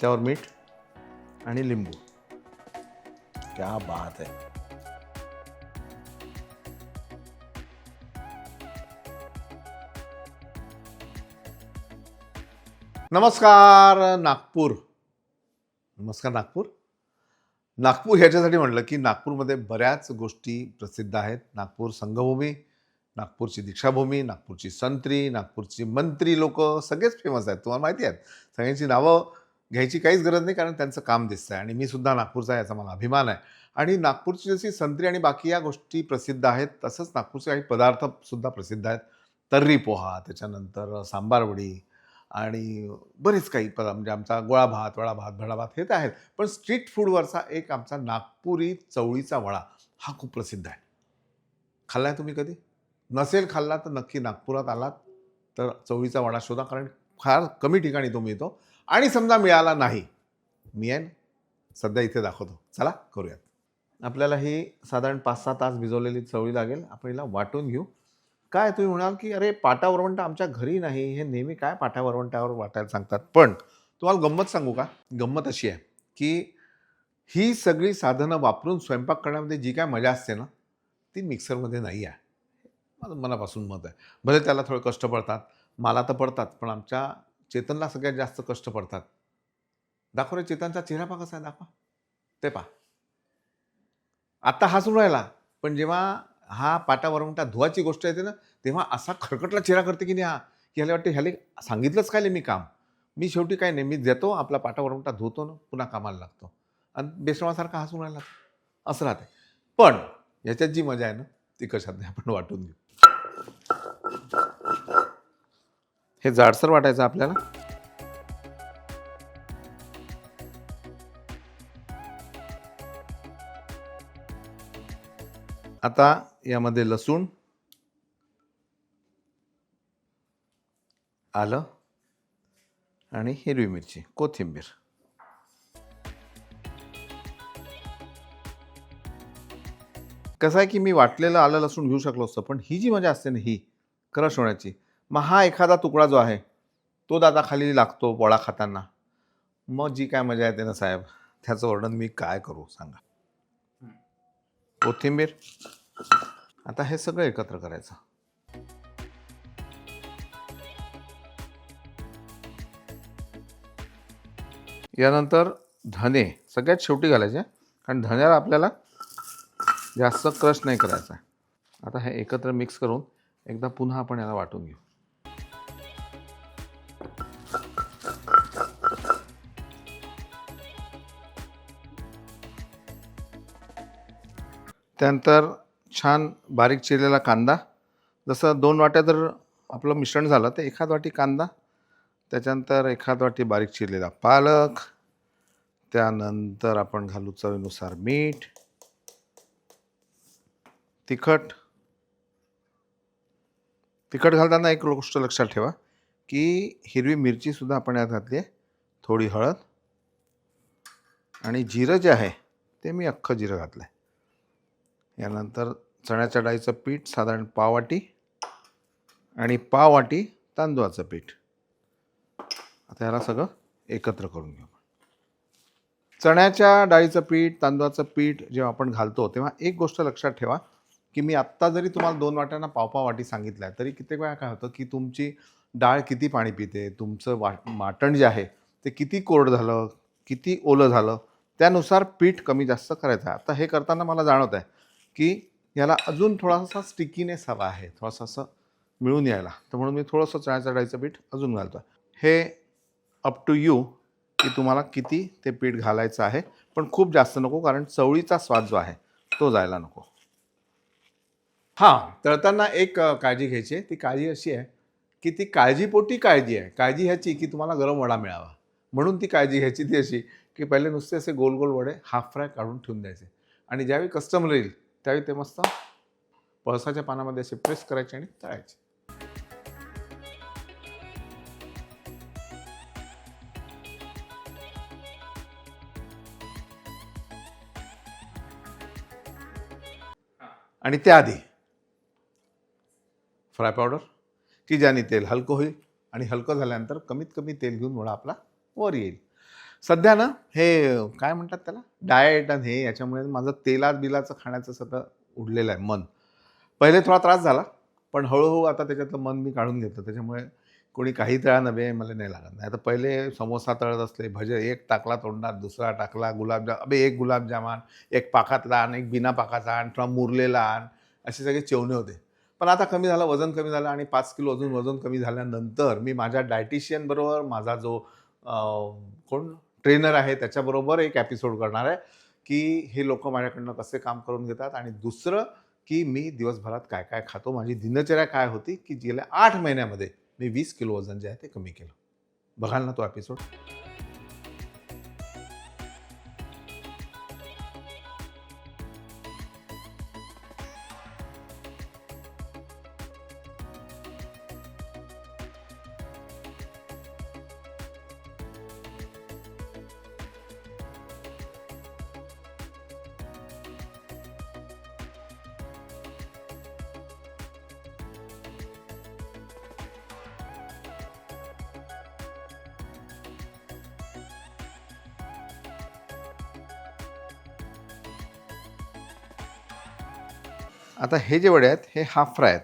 त्यावर मीठ आणि लिंबू. क्या बात आहे. नमस्कार नागपूर. नमस्कार नागपूर. नागपूर ह्याच्यासाठी म्हटलं की नागपूरमध्ये बऱ्याच गोष्टी प्रसिद्ध आहेत. नागपूर संघभूमी नागपूरची दीक्षाभूमी नागपूरची संत्री नागपूरची मंत्री लोक सगळेच फेमस आहेत. तुम्हाला माहिती आहेत. सगळ्यांची नावं घ्यायची काहीच गरज नाही कारण त्यांचं काम दिसतं आहे आणि मी सुद्धा नागपूरचा आहे याचा मला अभिमान आहे. आणि नागपूरची जशी संत्री आणि बाकी या गोष्टी प्रसिद्ध आहेत तसंच नागपूरचे काही पदार्थसुद्धा प्रसिद्ध आहेत. तर्री पोहा त्याच्यानंतर सांबारवडी आणि बरेच काही पदा म्हणजे आमचा गोळा भात वडा भात भडा भात हे तर आहेत. पण स्ट्रीट फूडवरचा एक आमचा नागपुरी चवळीचा वडा हा खूप प्रसिद्ध आहे. खाल्ला आहे तुम्ही कधी? नसेल खाल्ला तर नक्की नागपुरात आलात तर चवळीचा वडा शोधा कारण फार कमी ठिकाणी तो मिळतो आणि समजा मिळाला नाही मी आहे ना, सध्या इथे दाखवतो. चला करूयात. आपल्याला ही साधारण पाच सहा तास भिजवलेली चवळी लागेल. आपण हिला वाटून घेऊ. काय तुम्ही म्हणाल की अरे पाटा वरवंटा आमच्या घरी नाही. हे नेहमी काय पाटा वरवंट्यावर वाटायला सांगतात? पण तुम्हाला गंमत सांगू का? गंमत अशी आहे की ही सगळी साधनं वापरून स्वयंपाक करण्यामध्ये जी काय मजा असते ना ती मिक्सरमध्ये नाही आहे. माझं मनापासून मत आहे. भले त्याला थोडं कष्ट पडतात मला तर पडतात पण आमच्या चेतनला सगळ्यात जास्त कष्ट पडतात. दाखव रे चेतनचा चेहरा पहा कसा आहे दाखवा. ते पहा. आत्ता हसून राहिला पण जेव्हा हा पाटा वरवंटा धुवाची गोष्ट येते ना तेव्हा असा खरकटला चेहरा करते की नाही हा की ह्याला वाटते ह्याला सांगितलंच काय मी काम? मी शेवटी काय नाही मी देतो आपला पाटा वरवंटा धुतो ना पुन्हा कामाला लागतो. आणि बेसमासारखा हसून राहिला. असं राहते पण याच्यात जी मजा आहे ना ती कशात नाही आपण वाटून घेऊ. हे जाडसर वाटायचं आपल्याला. आता यामध्ये लसूण आलं आणि हिरवी मिरची कोथिंबीर. कसं आहे की मी वाटलेलं आलं लसूण घेऊ शकलो असतं पण ही जी मजा असते ना ही क्रश होण्याची मग हा एखादा तुकडा जो आहे तो दादा खाली लागतो पोळा खाताना. मग जी काय मजा येते ना साहेब त्याचं वर्णन मी काय करू सांगा? कोथिंबीर. आता हे सगळं एकत्र करायचं. यानंतर धने सगळ्यात शेवटी घालायचे कारण धन्याला आपल्याला जास्त क्रश नाही करायचा आता हे एकत्र मिक्स करून एकदा पुन्हा आपण याला वाटून घेऊ. त्यानंतर छान बारीक चिरलेला कांदा. जसं दोन वाट्या जर आपलं मिश्रण झालं तर एखाद वाटी कांदा त्याच्यानंतर एखाद वाटी बारीक चिरलेला पालक त्यानंतर आपण घालू चवीनुसार मीठ तिखट. तिखट घालताना एक गोष्ट लक्षात ठेवा की हिरवी मिरचीसुद्धा आपण यात घातली आहे थोडी हळद. आणि जिरं जे आहे ते मी अख्खं जिरं घातलं आहे यानंतर चण्याच्या डाळीचं पीठ साधारण पाववाटी आणि पाववाटी तांदूळाचं पीठ. आता ह्याला सगळं एकत्र करून घेऊ चण्याच्या डाळीचं पीठ तांदूळाचं पीठ जेव्हा आपण घालतो तेव्हा एक गोष्ट लक्षात ठेवा की मी आत्ता जरी तुम्हाला दोन वाट्यांना पावपाव वाटी सांगितलं आहे तरी कित्येक वेळा काय होतं की तुमची डाळ किती पाणी पिते तुमचं वा वाटण जे आहे ते किती कोरड झालं किती ओलं झालं त्यानुसार पीठ कमी जास्त करायचं आहे. आता हे करताना मला जाणवत आहे की याला अजून थोडासा स्टिकीनेस हवा आहे. थोडासा असं मिळून यायला. तर म्हणून मी थोडंसं चण्याच्या डाळीचं पीठ अजून घालतो हे अप टू यू की तुम्हाला किती ते पीठ घालायचं आहे. पण खूप जास्त नको कारण चवळीचा स्वाद जो आहे तो जायला नको. हां तळताना एक काळजी घ्यायची आहे. ती काळजी अशी आहे की ती काळजीपोटी काळजी आहे. काळजी ह्याची की तुम्हाला गरम वडा मिळावा. म्हणून ती काळजी घ्यायची ती अशी की पहिले नुसते असे गोल गोल वडे हाफ फ्राय काढून ठेवून द्यायचे. आणि ज्यावेळी कस्टमर येईल त्यावेळी ते मस्त पळसाच्या पानामध्ये असे प्रेस करायचे आणि तळायचे. आणि त्याआधी फ्राय पावडर की ज्याने तेल हलकं होईल आणि हलकं झाल्यानंतर कमीत कमी तेल घेऊन मुळा आपला वर येईल. सध्या ना हे काय म्हणतात त्याला? डाएट आणि हे याच्यामुळे माझं तेलात बिलाचं खाण्याचं सगळं उडलेलं आहे मन. पहिले थोडा त्रास झाला पण हळूहळू आता त्याच्यातलं मन मी काढून घेतलं. त्याच्यामुळे कोणी काही तळा नव्हे मला नाही लागत. नाही आता पहिले समोसा तळत असले भजे एक टाकला तोंडात दुसरा टाकला गुलाबजाम अबे एक गुलाबजामान एक पाकातला आण एक बिना पाकाचा आण किंवा मुरलेला आण असे सगळे चेवणे होते. पण आता कमी झालं वजन कमी झालं आणि पाच किलो अजून वजन कमी झाल्यानंतर मी माझ्या डायटिशियन बरोबर माझा जो कोण? ट्रेनर आहे त्याच्याबरोबर एक एपिसोड करणार आहे की हे लोक माझ्याकडनं कसे काम करून घेतात आणि दुसरं की मी दिवसभरात काय काय खातो माझी दिनचर्या काय होती की गेल्या आठ महिन्यामध्ये मी वीस किलो वजन जे आहे ते कमी केलं. बघाल ना तो एपिसोड आता हे जे वडे आहेत हे हाफ फ्राय आहेत.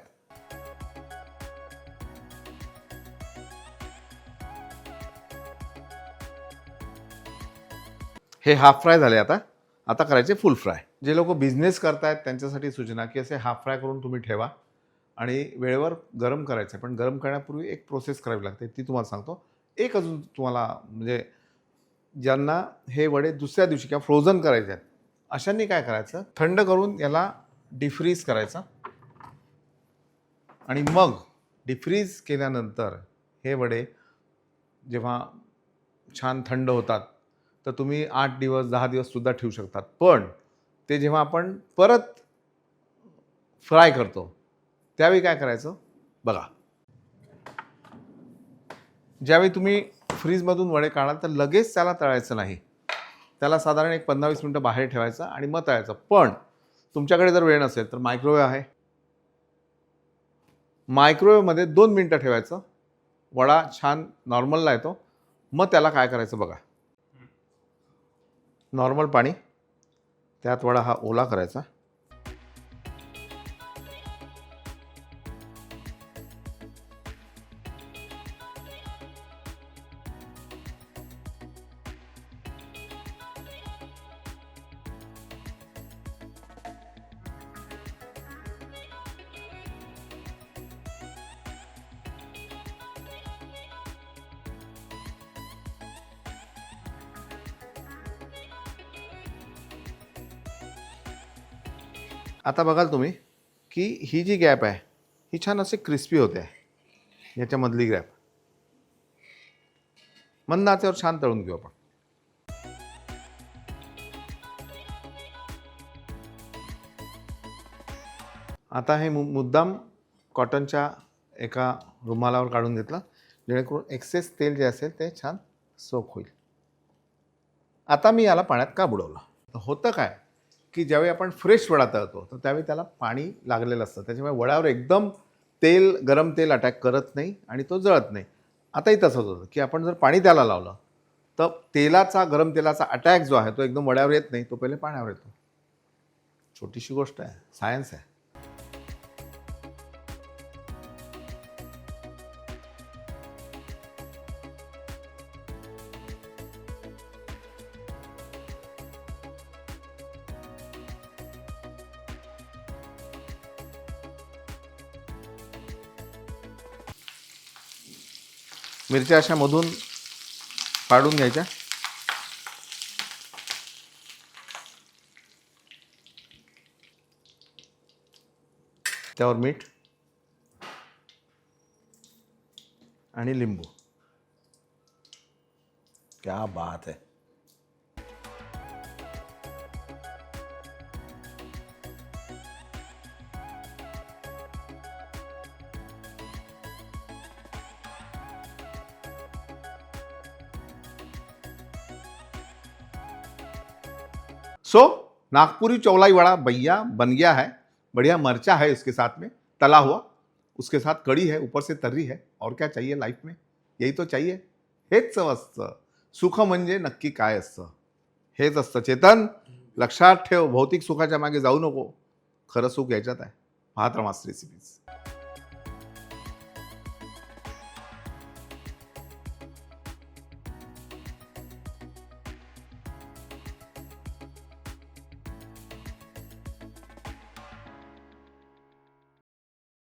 हे हाफ फ्राय झाले आता. आता करायचे फुल फ्राय जे लोक बिझनेस करतायत त्यांच्यासाठी सूचना की असे हाफ फ्राय करून तुम्ही ठेवा. आणि वेळेवर गरम करायचं पण गरम करण्यापूर्वी एक प्रोसेस करावी लागते. ती तुम्हाला सांगतो. एक अजून तुम्हाला म्हणजे ज्यांना हे वडे दुसऱ्या दिवशी किंवा फ्रोझन करायचे आहेत अशांनी काय करायचं? थंड करून याला डिफ्रीज करायचा. आणि मग डिफ्रीज केल्यानंतर हे वडे जेव्हा छान थंड होतात तर तुम्ही आठ दिवस दहा दिवससुद्धा ठेवू शकतात. पण ते जेव्हा आपण परत फ्राय करतो त्यावेळी काय करायचं? बघा. ज्यावेळी तुम्ही फ्रीजमधून वडे काढाल तर लगेच त्याला तळायचं नाही. त्याला साधारण एक पंधरा वीस मिनटं बाहेर ठेवायचं आणि मग तळायचं. पण तुमच्याकडे जर वेळ नसेल तर मायक्रोवेव्ह आहे. मायक्रोवेव्हमध्ये दोन मिनटं ठेवायचं. वडा छान नॉर्मलला येतो. मग त्याला काय करायचं बघा. नॉर्मल पाणी. त्यात वडा हा ओला करायचा. आता बघाल तुम्ही की ही जी गॅप आहे ही छान अशी क्रिस्पी होते. आहे याच्यामधली गॅप मंद आचेवर छान तळून घेऊ आपण. आता हे मु मुद्दाम कॉटनच्या एका रुमालावर काढून घेतलं जेणेकरून एक्सेस तेल जे असेल ते छान सोक होईल. आता मी याला पाण्यात का बुडवलं? होतं काय? की ज्यावेळी आपण फ्रेश वडा तळतो तर त्यावेळी त्याला पाणी लागलेलं असतं. त्याच्यामुळे वड्यावर एकदम तेल गरम तेल अटॅक करत नाही आणि तो जळत नाही. आताही तसंच होतं की आपण जर पाणी त्याला लावलं तर तेलाचा गरम तेलाचा अटॅक जो आहे तो एकदम वड्यावर येत नाही तो पहिले पाण्यावर येतो. छोटीशी गोष्ट आहे सायन्स आहे. मिरच्या अशा मधून काढून घ्यायच्या. त्यावर मीठ आणि लिंबू. क्या बात आहे. सो नागपुरी चौलाई वड़ा भैया बन गया है, बढ़िया मरचा है इसके साथ में, तला हुआ, उसके साथ कड़ी है, ऊपर से तर्री है, और क्या चाहिए लाइफ में? यही तो चाहिए। हेच असतं सुख म्हणजे नक्की काय असतं हेच असतं चेतन लक्षात ठेव, भौतिक सुखाच्या मागे जाऊ नको खरं सुख याच्यात आहे पाहत राहा रेसिपीज़